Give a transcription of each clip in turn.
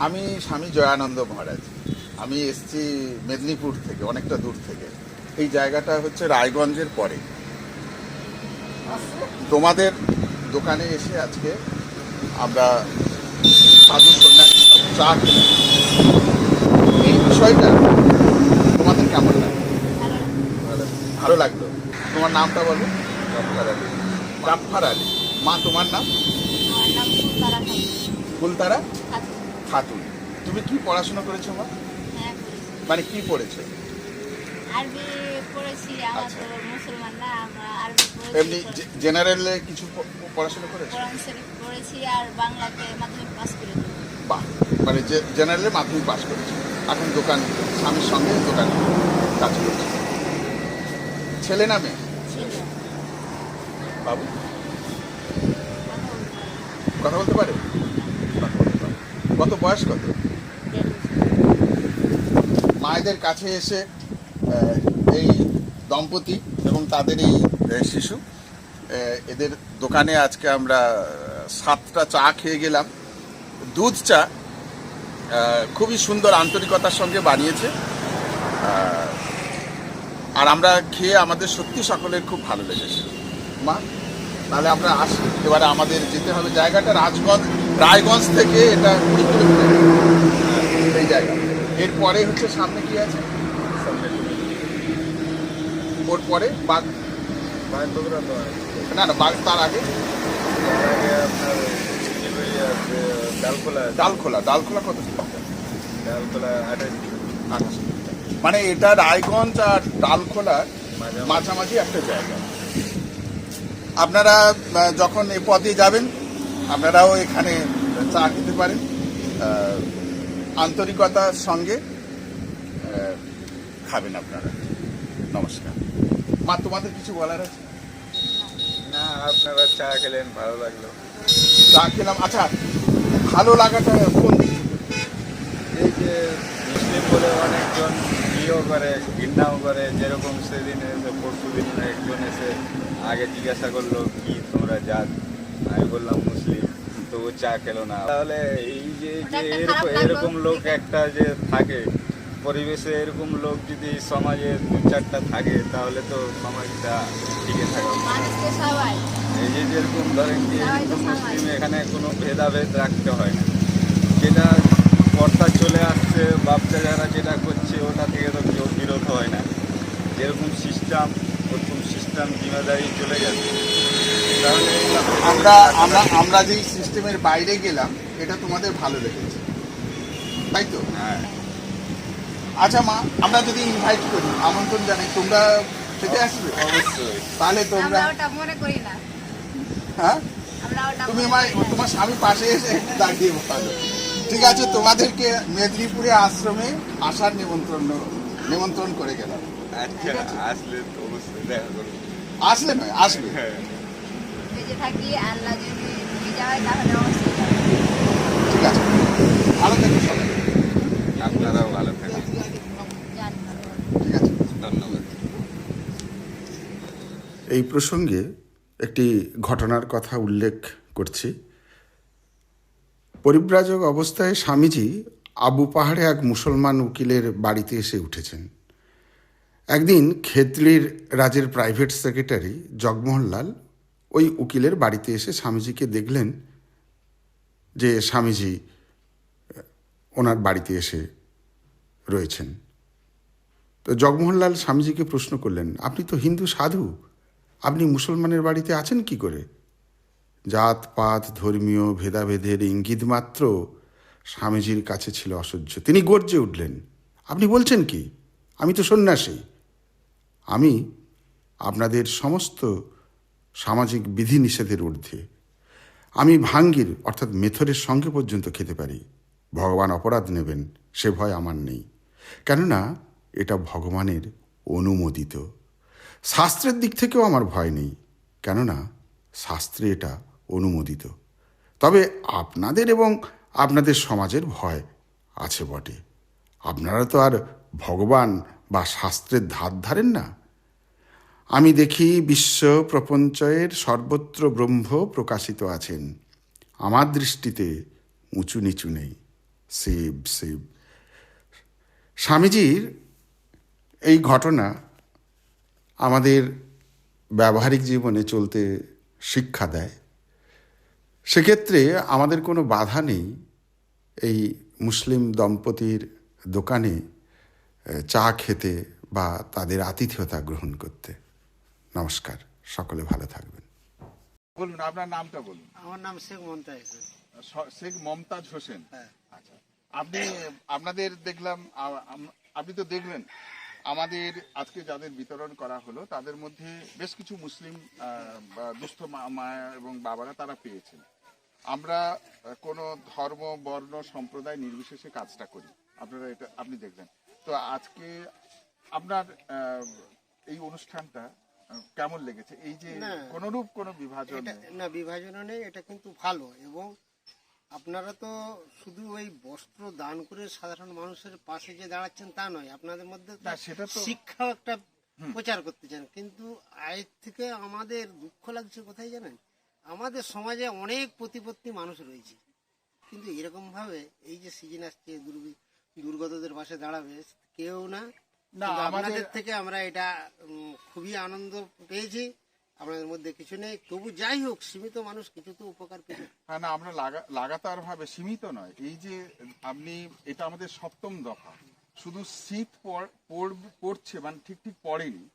আমি স্বামী জয়ানন্দ মহারাজ। আমি এসছি মেদিনীপুর থেকে অনেকটা দূর থেকে। এই জায়গাটা হচ্ছে রায়গঞ্জের পরে। তোমাদের দোকানে এসে আজকে আমরা সাধু সন্ন্যাসী সব চা এই বিষয়টা তোমাদের কেমন লাগে ভালো লাগল। তোমার নামটা বলো? জব্বার আলী। জাফর আলী। মা তোমার নাম? ফুলতারা খাতুন। তুমি কি পড়াশোনা করেছ মা? হ্যাঁ, মানে কি পড়েছো? আরবি পড়েছি আমরা আচ্ছা। তো মুসলমান না আমরা আরবি এমনি পড়েছি। জে- জেনারেলে কিছু পড়াশোনা করেছ? কোরআন শরীফ পড়েছি আর বাংলাতে মাধ্যমিক পাস করে দিই বাহ মানে জেনারেলে মাধ্যমিক পাস করেছ। এখন দোকান স্বামীর সঙ্গে দোকানে কাজ করছ। ছেলে না মেয়ে? ছিল। বাবু? কথা বলতে পারি। কত বয়স কত। মায়েদের কাছে এসে এই দম্পতি এবং তাদের এই শিশু এদের দোকানে আজকে আমরা সাতটা চা খেয়ে গেলাম। দুধ চা খুবই সুন্দর আন্তরিকতার সঙ্গে বানিয়েছে। আর আমরা খেয়ে আমাদের সত্যি সকলের খুব ভালো লেগেছে। মা? তাহলে আমরা আসি এবারে আমাদের যেতে হবে জায়গাটা রাজগঞ্জ, রায়গঞ্জ থেকে এটা এই জায়গা। এরপরে হচ্ছে সামনে কি আছে? ওর পরে বাঘ। না না বাঘ তার আগে। ডালখোলা ডালখোলা ডালখোলা কত মানে এটা রায়গঞ্জ আর ডালখোলার। মাঝামাঝি একটা জায়গা। আপনারা যখন এ পদে যাবেন আপনারাও এখানে চা খেতে পারেন আন্তরিকতার সঙ্গে খাবেন আপনারা। নমস্কার। মা তোমাদের কিছু বলার আছে? না আপনারা চা খেলেন ভালো লাগল। চা খেলাম আচ্ছা ভালো লাগাটা কোন দিক? এই যে মুসলিম বলে অনেকজন ইয়েও করে ঘৃণাও করে যেরকম সেদিন এসে পরশু দিন একজন এসে আগে জিজ্ঞাসা করল কি তোমরা জাত? আমি বললাম মুসলিম। তো ও চা খেলো না। তাহলে এই যে যে এরকম এরকম লোক একটা যে থাকে পরিবেশে এরকম লোক যদি সমাজে দু চারটা থাকে তাহলে তো সমাজটা টিকে থাকা। এই যে যেরকম ধরেন কি। মুসলিম এখানে কোনো ভেদাভেদ রাখতে হয় না। কর্তা চলে আসছে বাপটা যারা যেটা করছে ওটা থেকে তো কেউ বিরোধ হয় না। যেরকম সিস্টেম ওরকম সিস্টেম জিম্মেদারি চলে গেছে তাহলে আমরা আমরা আমরা যেই সিস্টেমের বাইরে গেলাম এটা তোমাদের ভালো লেগেছে। তাই তো? হ্যাঁ। আচ্ছা মা আমরা যদি ইনভাইট করি আমন্ত্রণ জানাই তোমরা খেতে আসবে? অবশ্যই। তাহলে তোমরা ওটা মনে করি না। হ্যাঁ? তুমি আমার তোমার স্বামী পাশে এসে একটু দাঁড়িয়ে বলো ঠিক আছে তোমাদেরকে মেদিনীপুরে আশ্রমে আসার নিমন্ত্রণ নিমন্ত্রণ করে গেলাম। আচ্ছা আসলে তো অবশ্যই দেখা করব। আসলে নয় আসবে। হ্যাঁ। থাকি আল্লাহ যদি যায় তাহলে অবশ্যই ঠিক আছে। ভালো থেকো সবাই। আপনারাও ভালো থাকেন ঠিক আছে। ধন্যবাদ। এই প্রসঙ্গে একটি ঘটনার কথা উল্লেখ করছি। পরিব্রাজক অবস্থায় স্বামীজি আবু পাহাড়ে এক মুসলমান উকিলের বাড়িতে এসে উঠেছেন। একদিন খেতলির রাজের প্রাইভেট সেক্রেটারি জগমোহনলাল ওই উকিলের বাড়িতে এসে স্বামীজিকে দেখলেন যে স্বামীজি ওনার বাড়িতে এসে রয়েছেন। তো জগমোহনলাল স্বামীজিকে প্রশ্ন করলেন, আপনি তো হিন্দু, সাধু? আপনি মুসলমানের বাড়িতে আছেন কি করে? জাত পাত ধর্মীয় ভেদাভেদের ইঙ্গিত মাত্র স্বামীজির কাছে ছিল অসহ্য। তিনি গর্জে উঠলেন, আপনি বলছেন কি? আমি তো সন্ন্যাসী। আমি আপনাদের সমস্ত সামাজিক বিধিনিষেধের ঊর্ধ্বে। আমি ভাঙ্গির, অর্থাৎ মেথরের সঙ্গে পর্যন্ত খেতে পারি। ভগবান অপরাধ নেবেন, সে ভয় আমার নেই। কেননা এটা ভগবানের অনুমোদিত। শাস্ত্রের দিক থেকেও আমার ভয় নেই। কেননা শাস্ত্রে এটা অনুমোদিত। তবে আপনাদের এবং আপনাদের সমাজের ভয় আছে বটে। আপনারা তো আর ভগবান বা শাস্ত্রের ধার ধারেন না। আমি দেখি বিশ্ব প্রপঞ্চয়ের সর্বত্র ব্রহ্ম প্রকাশিত আছেন। আমার দৃষ্টিতে উঁচু নিচু নেই। শিব শিব। স্বামীজির এই ঘটনা আমাদের ব্যবহারিক জীবনে চলতে শিক্ষা দেয়। সেক্ষেত্রে আমাদের কোনো বাধা নেই এই মুসলিম দম্পতির দোকানে চা খেতে বা তাদের আতিথেয়তা গ্রহণ করতে। নমস্কার সকলে ভালো থাকবেন। বলুন আপনার নামটা বলুন। আমার নাম শেখ মমতাজ হোসেন। শেখ মমতাজ হোসেন? হ্যাঁ। আচ্ছা। আপনি আপনাদের দেখলাম আপনি তো দেখলেন আমাদের আজকে যাদের বিতরণ করা হলো তাদের মধ্যে বেশ কিছু মুসলিম দুস্থ মা- মায়া এবং বাবারা তারা পেয়েছেন। আমরা কোনো ধর্ম বর্ণ সম্প্রদায় নির্বিশেষে কাজটা করি। আপনারা এটা আপনি দেখবেন। তো আজকে আপনার এই অনুষ্ঠানটা কেমন লেগেছে? এই যে। কোনরূপ কোনো বিভাজন। না বিভাজন নেই এটা কিন্তু ভালো। এবং আপনারা তো শুধু ওই বস্ত্র দান করে সাধারণ মানুষের পাশে যে দাঁড়াচ্ছেন তা নয় আপনাদের মধ্যে তো সেটা তো- শিক্ষাও একটা প্রচার করতে চান। কিন্তু আয়ের থেকে আমাদের দুঃখ লাগছে কোথায় জানেন? আমাদের সমাজে অনেক প্রতিপত্তি মানুষ রয়েছে। কিন্তু এরকম ভাবে এই যে সিজন আসছে দুর্গতদের পাশে দাঁড়াবে কেউ না। না, আমাদের- আপনাদের থেকে আমরা এটা খুবই আনন্দ পেয়েছি। আপনাদের মধ্যে কিছু নেই। তবু যাই হোক সীমিত মানুষ কিছু তো উপকার পেয়েছে। হ্যাঁ না আমরা লাগা- লাগাতার ভাবে সীমিত নয়। এই যে আপনি এটা আমাদের সপ্তম দফা। শুধু শীত পড়- পড়- পড়ছে মানে ঠিক ঠিক পড়েনি।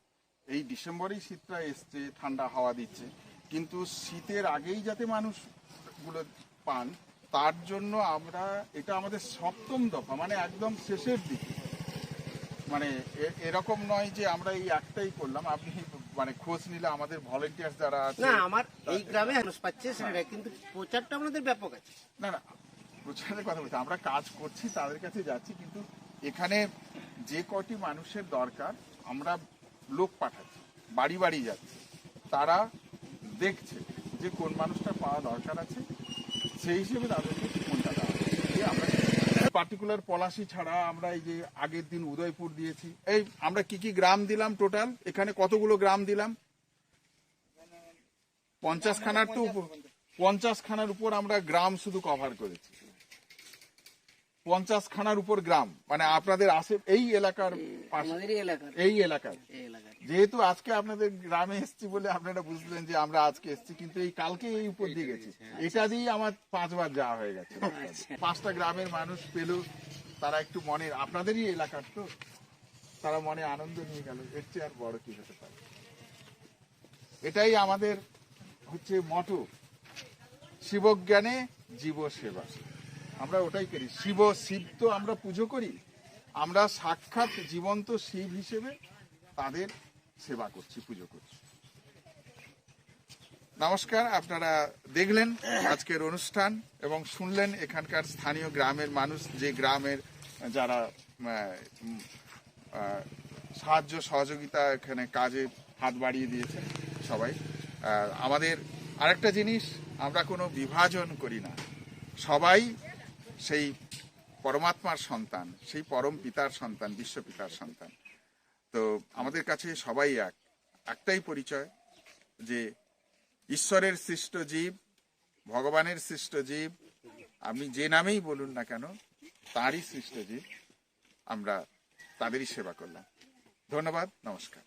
এই ডিসেম্বরেই শীতটা এসছে ঠান্ডা হাওয়া দিচ্ছে। কিন্তু শীতের আগেই যাতে মানুষগুলো পান তার জন্য আমরা এটা আমাদের সপ্তম দফা মানে একদম শেষের দিকে। মানে এরকম নয় যে আমরা এই একটাই করলাম আপনি মানে খোঁজ নিলে আমাদের ভলেন্টিয়ার যারা আছে না আমার এই গ্রামে মানুষ পাচ্ছে সেটা কিন্তু প্রচারটা আমাদের ব্যাপক আছে। না না প্রচারের কথা বলছি আমরা কাজ করছি তাদের কাছে যাচ্ছি কিন্তু এখানে যে কটি মানুষের দরকার আমরা লোক পাঠাচ্ছি বাড়ি বাড়ি যাচ্ছি। তারা দেখছে যে কোন মানুষটা পাওয়া দরকার আছে, সেই হিসেবে তাদেরকে কোনটা দেওয়া। আমরা পার্টিকুলার পলাশি ছাড়া আমরা এই যে আগের দিন উদয়পুর দিয়েছি, এই আমরা কি কি গ্রাম দিলাম টোটাল এখানে কতগুলো গ্রাম দিলাম? পঞ্চাশ খানার তো পঞ্চাশ খানার উপর আমরা গ্রাম শুধু কভার করেছি। পঞ্চাশ খানার উপর গ্রাম। মানে আপনাদের আসে এই এলাকার এই এলাকার। যেহেতু আজকে আপনাদের গ্রামে এসেছি বলে আপনারা বুঝলেন যে আমরা আজকে এসেছি কিন্তু এই কালকে এই উপর দিয়ে গেছি। এটা দিয়েই আমার পাঁচবার যাওয়া হয়ে গেছে। পাঁচটা গ্রামের মানুষ পেল তারা একটু মনে আপনাদেরই এলাকার তো। তারা মনে আনন্দ নিয়ে গেল এর চেয়ে আর বড় কি হতে পারে? এটাই আমাদের হচ্ছে মটো। শিবজ্ঞানে জীব সেবা আমরা ওটাই করি। শিব শিব তো আমরা পুজো করি। আমরা সাক্ষাৎ জীবন্ত শিব হিসেবে তাদের সেবা করছি, পুজো করছি। নমস্কার, আপনারা দেখলেন আজকের অনুষ্ঠান এবং শুনলেন এখানকার স্থানীয় গ্রামের মানুষ, যে গ্রামের যারা সাহায্য, সহযোগিতা, এখানে কাজে হাত বাড়িয়ে দিয়েছে সবাই। আমাদের আরেকটা জিনিস, আমরা কোনো বিভাজন করি না। সবাই সেই পরমাত্মার সন্তান, সেই পরম পিতার সন্তান, বিশ্ব পিতার সন্তান। তো আমাদের কাছে সবাই এক, একটাই পরিচয় যে ঈশ্বরের সৃষ্ট জীব, ভগবানের সৃষ্ট জীব, আপনি যে নামেই বলুন না কেন, তারই সৃষ্ট জীব, আমরা তাদেরই সেবা করলাম। ধন্যবাদ, নমস্কার।